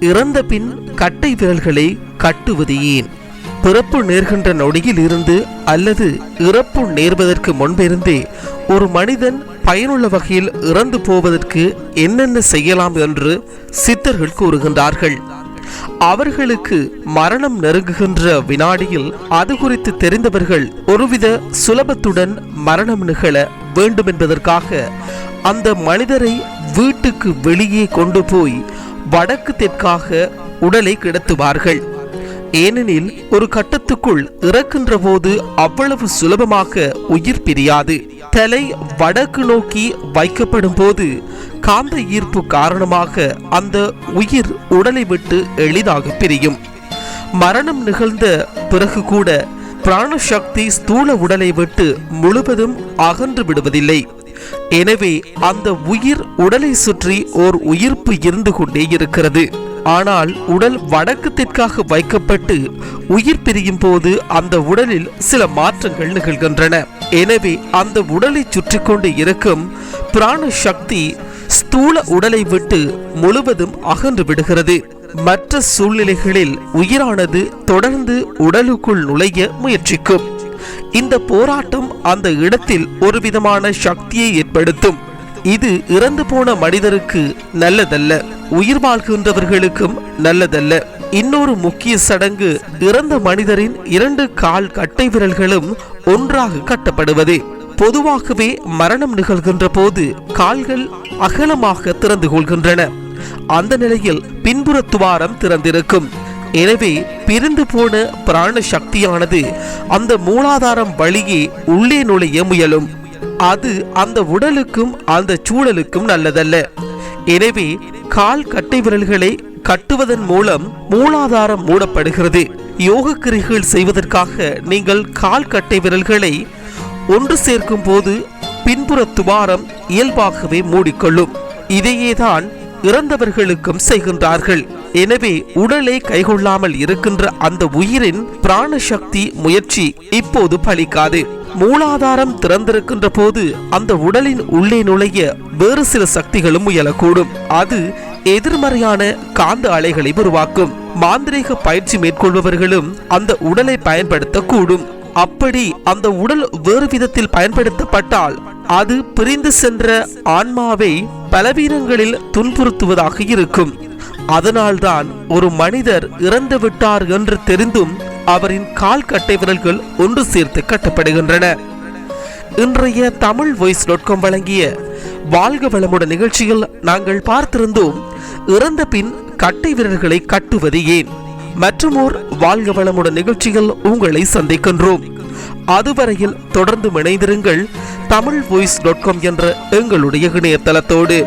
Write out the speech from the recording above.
இறந்த பின் கட்டை விரல்களை கட்டுவது ஏன் பிறப்பு நேர்கின்ற நொடியில் இருந்து அல்லது இறப்பு நேர்வதற்கு முன்பிருந்தே ஒரு மனிதன் பயனுள்ள வகையில் இறந்து போவதற்கு என்னென்ன செய்யலாம் என்று சித்தர்கள் கூறுகின்றார்கள். அவர்களுக்கு மரணம் நெருங்குகின்ற வினாடியில் அது குறித்து தெரிந்தவர்கள் ஒருவித சுலபத்துடன் மரணம் நிகழ வேண்டும் என்பதற்காக அந்த மனிதரை வீட்டுக்கு வெளியே கொண்டு போய் வடக்கு தெற்காக உடலை கிடத்துவார்கள். ஏனெனில் ஒரு கட்டத்துக்குள் இறக்கின்ற போது அவ்வளவு சுலபமாக உயிர் பிரியாது. தலை வடக்கு நோக்கி வைக்கப்படும் போது காந்த ஈர்ப்பு காரணமாக அந்த உயிர் உடலை விட்டு எளிதாக பிரியும். மரணம் நிகழ்ந்த பிறகு கூட பிராணசக்தி ஸ்தூல உடலை விட்டு முழுவதும் அகன்று விடுவதில்லை. எனவே அந்த உயிர் உடலை சுற்றி ஓர் உயிர்ப்பு இருந்து கொண்டே இருக்கிறது. ஆனால் உடல் வடக்கு தெற்காக வைக்கப்பட்டு உயிர் பிரியும் போது அந்த உடலில் சில மாற்றங்கள் நிகழ்கின்றன. எனவே அந்த உடலை சுற்றி கொண்டு இருக்கும் பிராண சக்தி ஸ்தூல உடலை விட்டு முழுவதும் அகன்று விடுகிறது. மற்ற சூழ்நிலைகளில் உயிரானது தொடர்ந்து உடலுக்குள் நுழைய முயற்சிக்கும். இந்த போராட்டம் அந்த இடத்தில் ஒரு விதமான சக்தியை ஏற்படுத்தும். இது இறந்து போன மனிதருக்கு நல்லதல்ல உயிர் வாழ்கின்றவர்களுக்கும் நல்லதல்ல. இன்னொரு முக்கிய சடங்கு இறந்த மனிதரின் இரண்டு கால் கட்டை விரல்களும் ஒன்றாக கட்டப்படுவதே. பொதுவாகவே மரணம் நிகழ்கின்ற போது கால்கள் அகலமாக திறந்து கொள்கின்றன. அந்த நிலையில் பின்புற துவாரம் திறந்திருக்கும். எனவே பிரிந்து போன பிராண சக்தியானது அந்த மூலாதாரம் வழியே உள்ளே நுழைய முயலும். அது அந்த உடலுக்கும் அந்த சூழலுக்கும் நல்லதல்ல. எனவே கால் கட்டை விரல்களை கட்டுவதன் மூலம் மூலாதாரம் மூடப்படுகிறது. யோக கிரிகள் செய்வதற்காக நீங்கள் கால் கட்டை விரல்களை ஒன்று சேர்க்கும் போது பின்புற துவாரம் இயல்பாகவே மூடிக்கொள்ளும். இதையேதான் இறந்தவர்களுக்கும் செய்கின்றார்கள். எனவே உடலை கைகொள்ளாமல் இருக்கின்ற அந்த உயிரின் பிராண சக்தி முயற்சி இப்போது பலிக்காது. மூலாதாரம் திறந்திருக்கின்ற போது அந்த உடலின் உள்ளே நுழைய வேறு சில சக்திகளும் முயலக்கூடும். அது எதிர்மறையான காந்த அலைகளை உருவாக்கும். மாந்திரீக பயிற்சி மேற்கொள்பவர்களும் அந்த உடலை பயன்படுத்தக்கூடும். அப்படி அந்த உடல் வேறு விதத்தில் பயன்படுத்தப்பட்டால் அது பிரிந்து சென்ற ஆன்மாவை பலவீனங்களில் துன்புறுத்துவதாக இருக்கும். அதனால்தான் ஒரு மனிதர் இறந்து விட்டார் என்று தெரிந்தும் அவரின் கால் கட்டை விரல்கள் ஒன்று சேர்த்து கட்டப்படுகின்றன. இன்றைய தமிழ் வாய்ஸ் டாட் காம் வழங்கிய வாழ்க வளமுடன் நிகழ்ச்சியில் நாங்கள் பார்த்திருந்தோம் இறந்த பின் கட்டை விரல்களை கட்டுவது ஏன்? மற்றுமோர் வாழ்க வளமுடன் நிகழ்ச்சியில் உங்களை சந்திக்கின்றோம். அதுவரையில் தொடர்ந்து இணைந்திருங்கள் தமிழ் வாய்ஸ் டாட் காம் என்ற எங்களுடைய இணையதளத்தோடு.